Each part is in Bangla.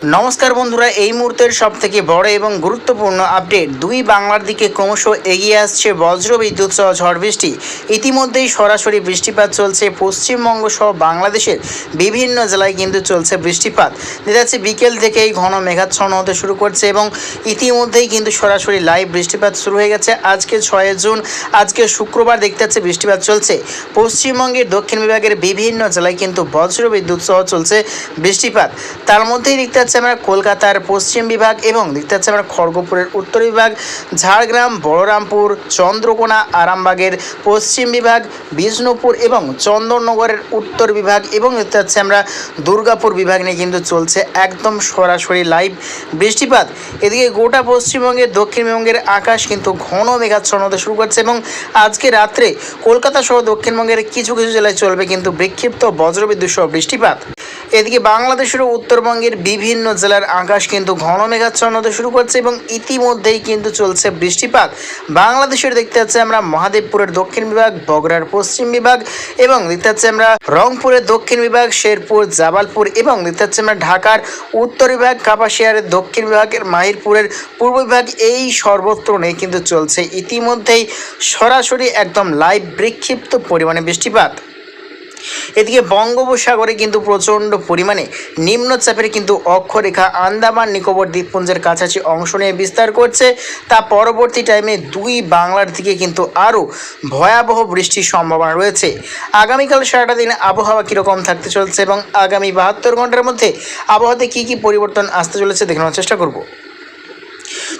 নমস্কার বন্ধুরা, এই মুহূর্তের সব থেকে বড় এবং গুরুত্বপূর্ণ আপডেট দুই বাংলার দিকে ক্রমশ এগিয়ে আসছে বজ্র বিদ্যুৎ সহ ঝড় বৃষ্টি। ইতিমধ্যেই সরাসরি বৃষ্টিপাত চলছে পশ্চিমবঙ্গ সহ বাংলাদেশের বিভিন্ন জেলায় কিন্তু চলছে বৃষ্টিপাত। দেখা যাচ্ছে বিকেল থেকেই ঘন মেঘাচ্ছন্ন হতে শুরু করছে এবং ইতিমধ্যেই কিন্তু সরাসরি লাইভ বৃষ্টিপাত শুরু হয়ে গেছে। আজকে ছয় জুন, আজকে শুক্রবার দেখতে যাচ্ছে বৃষ্টিপাত চলছে। পশ্চিমবঙ্গের দক্ষিণ বিভাগের বিভিন্ন জেলায় কিন্তু বজ্র বিদ্যুৎ সহ চলছে বৃষ্টিপাত। তার মধ্যেই দেখতে পাচ্ছি আমরা কলকাতার পশ্চিম বিভাগ এবং দেখতে পাচ্ছি আমরা খড়গপুরের উত্তর বিভাগ, ঝাড়গ্রাম, বলরামপুর, চন্দ্রকোনা, আরামবাগের পশ্চিম বিভাগ, বিষ্ণুপুর এবং চন্দননগরের উত্তর বিভাগ এবং দেখতে পাচ্ছি আমরা দুর্গাপুর বিভাগ নিয়ে কিন্তু চলছে একদম সরাসরি লাইভ বৃষ্টিপাত। এদিকে গোটা পশ্চিমবঙ্গের দক্ষিণবঙ্গের আকাশ কিন্তু ঘন মেঘাচ্ছন্ন হতে শুরু করছে এবং আজকে রাত্রে কলকাতা সহ দক্ষিণবঙ্গের কিছু কিছু জেলায় চলবে কিন্তু বিক্ষিপ্ত বজ্রবিদ্যুৎ সহ বৃষ্টিপাত। এদিকে বাংলাদেশের উত্তরবঙ্গের বিভিন্ন জেলার আকাশ কিন্তু ঘন মেঘাচ্ছন্ন হতে শুরু করছে এবং ইতিমধ্যেই কিন্তু চলছে বৃষ্টিপাত। বাংলাদেশের দেখতে পাচ্ছি আমরা মহাদেবপুরের দক্ষিণ বিভাগ, বগড়ার পশ্চিম বিভাগ এবং দেখতে পাচ্ছি আমরা রংপুরের দক্ষিণ বিভাগ, শেরপুর, জাবালপুর এবং দেখতে পাচ্ছি আমরা ঢাকার উত্তর বিভাগ, কাপাসিয়ার দক্ষিণ বিভাগের মাহিরপুরের পূর্ব বিভাগ এই সর্বত্র নেই কিন্তু চলছে। ইতিমধ্যেই সরাসরি একদম লাইভ বিক্ষিপ্ত পরিমাণে বৃষ্টিপাত। এদিকে বঙ্গোপসাগরে কিন্তু প্রচণ্ড পরিমাণে নিম্নচাপের কিন্তু অক্ষরেখা আন্দামান নিকোবর দ্বীপপুঞ্জের কাছাকাছি অংশ নিয়ে বিস্তার করছে। তা পরবর্তী টাইমে দুই বাংলার দিকে কিন্তু আরও ভয়াবহ বৃষ্টির সম্ভাবনা রয়েছে। আগামীকাল সারাটা দিন আবহাওয়া কীরকম থাকতে চলছে এবং আগামী বাহাত্তর ঘণ্টার মধ্যে আবহাওয়াতে কী কী পরিবর্তন আসতে চলেছে দেখানোর চেষ্টা করব।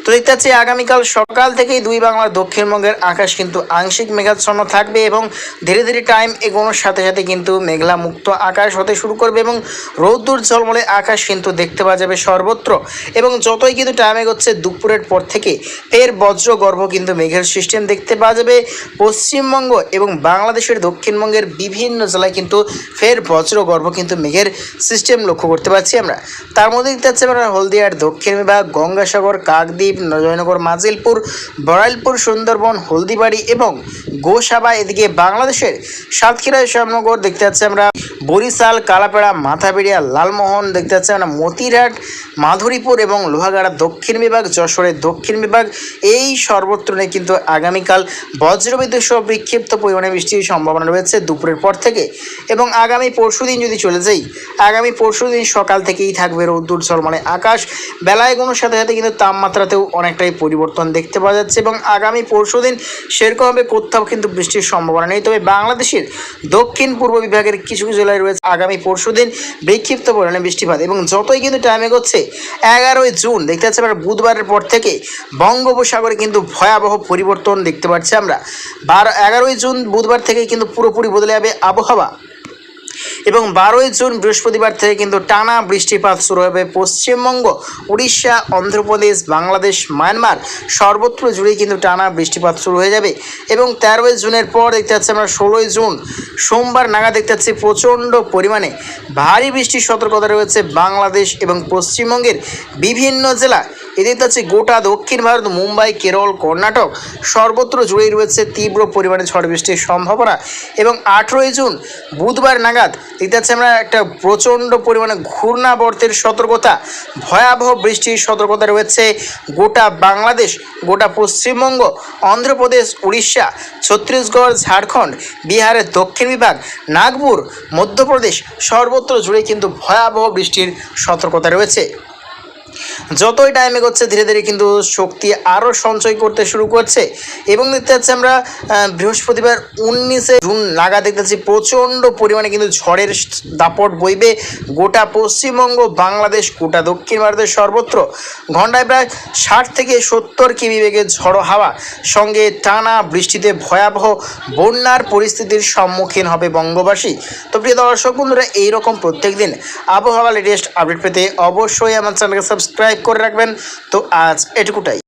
তো দেখতে পাচ্ছি আগামীকাল সকাল থেকেই দুই বাংলার দক্ষিণবঙ্গের আকাশ কিন্তু আংশিক মেঘাচ্ছন্ন থাকবে এবং ধীরে ধীরে টাইম এগোনোর সাথে সাথে কিন্তু মেঘলা মুক্ত আকাশ হতে শুরু করবে এবং রৌদ্র ঝলমলে আকাশ কিন্তু দেখতে পাওয়া যাবে সর্বত্র। এবং যতই কিন্তু টাইম এগোচ্ছে, দুপুরের পর থেকে ফের বজ্র গর্ভ কিন্তু মেঘের সিস্টেম দেখতে পাওয়া যাবে। পশ্চিমবঙ্গ এবং বাংলাদেশের দক্ষিণবঙ্গের বিভিন্ন জেলায় কিন্তু ফের বজ্র গর্ভ কিন্তু মেঘের সিস্টেম লক্ষ্য করতে পারছি আমরা। তার মধ্যে দেখতে পাচ্ছি আমরা হলদিয়ার দক্ষিণ বিভাগ, গঙ্গাসাগর কাকদ্বীপ জয়নগর, মাজিলপুর, বড়াইলপুর, সুন্দরবন, হলদিবাড়ি এবং গোসাবা এদিকে বাংলাদেশের সাতক্ষীরা শ্যামনগর দেখতে পাচ্ছি আমরা। বরিশাল, কালাপেড়া, মাথাবেড়িয়া, লালমোহন দেখতে পাচ্ছি আমরা। মতিরহাট, মাধুরীপুর এবং লোহাগাড়া দক্ষিণ বিভাগ, যশোরের দক্ষিণ বিভাগ। এই সর্বত্র কিন্তু আগামীকাল বজ্রবিদ্যুৎ সহ বিক্ষিপ্ত পরিমাণে বৃষ্টির সম্ভাবনা রয়েছে দুপুরের পর থেকে। এবং আগামী পরশু দিন যদি চলে যাই, আগামী পরশু দিন সকাল থেকেই থাকবে রৌদ্র ঝলমলে আকাশ। বেলায় এগোনোর সাথে সাথে কিন্তু তাপমাত্রাতেও অনেকটাই পরিবর্তন দেখতে পাওয়া যাচ্ছে এবং আগামী পরশু দিন সেরকমভাবে কোথাও কিন্তু বৃষ্টির সম্ভাবনা নেই। তবে বাংলাদেশের দক্ষিণ পূর্ব বিভাগের কিছু কিছু জেলায় রয়েছে আগামী পরশু দিন বিক্ষিপ্ত পরিমাণে বৃষ্টিপাত এবং যতই কিন্তু টাইম এগোচ্ছে, এগারোই জুন দেখতে পাচ্ছি আমরা বুধবারের পর থেকে বঙ্গোপসাগরে কিন্তু ভয়াবহ পরিবর্তন দেখতে পাচ্ছি আমরা। বারো এগারোই জুন বুধবার থেকে কিন্তু পুরোপুরি বদলে যাবে আবহাওয়া। এবং বারোই জুন বৃহস্পতিবার থেকে কিন্তু টানা বৃষ্টিপাত শুরু হবে পশ্চিমবঙ্গ, উড়িষ্যা, অন্ধ্রপ্রদেশ, বাংলাদেশ, মায়ানমার। সর্বত্র জুড়েই কিন্তু টানা বৃষ্টিপাত শুরু হয়ে যাবে এবং তেরোই জুনের পর দেখতে পাচ্ছি আমরা ষোলোই জুন, সোমবার নাগাদ দেখতে পাচ্ছি প্রচণ্ড পরিমাণে ভারী বৃষ্টির সতর্কতা রয়েছে বাংলাদেশ এবং পশ্চিমবঙ্গের বিভিন্ন জেলা। এদিকে হচ্ছে গোটা দক্ষিণ ভারত, মুম্বাই, কেরল, কর্ণাটক সর্বত্র জুড়েই রয়েছে তীব্র পরিমাণে ঝড় বৃষ্টির সম্ভাবনা এবং আঠেরোই জুন বুধবার নাগাদ দেখতে পাচ্ছি আমরা একটা প্রচণ্ড পরিমাণে ঘূর্ণাবর্তের সতর্কতা, ভয়াবহ বৃষ্টির সতর্কতা রয়েছে গোটা বাংলাদেশ, গোটা পশ্চিমবঙ্গ, অন্ধ্রপ্রদেশ, উড়িষ্যা, ছত্তিশগড়, ঝাড়খণ্ড, বিহারের দক্ষিণ বিভাগ, নাগপুর, মধ্যপ্রদেশ সর্বত্র জুড়ে কিন্তু ভয়াবহ বৃষ্টির সতর্কতা রয়েছে। যতই টাইম এগোচ্ছে, ধীরে ধীরে কিন্তু শক্তি আরও সঞ্চয় করতে শুরু করছে। এবং দেখতে পাচ্ছি আমরা বৃহস্পতিবার উনিশে জুন লাগা দেখতে পাচ্ছি প্রচণ্ড পরিমাণে কিন্তু ঝড়ের দাপট বইবে গোটা পশ্চিমবঙ্গ, বাংলাদেশ, গোটা দক্ষিণ ভারতের সর্বত্র। ঘন্টায় প্রায় ষাট থেকে সত্তর কিমি বেগে ঝড়ো হাওয়া। সঙ্গে টানা বৃষ্টিতে ভয়াবহ বন্যার পরিস্থিতির সম্মুখীন হবে বঙ্গবাসী। তো প্রিয় দর্শক বন্ধুরা, এইরকম প্রত্যেক দিন আবহাওয়া লেটেস্ট আপডেট পেতে অবশ্যই আমার চ্যানেলকে সাবস্ক্রাইব করে রাখবেন। তো আজ এটুকুটাই।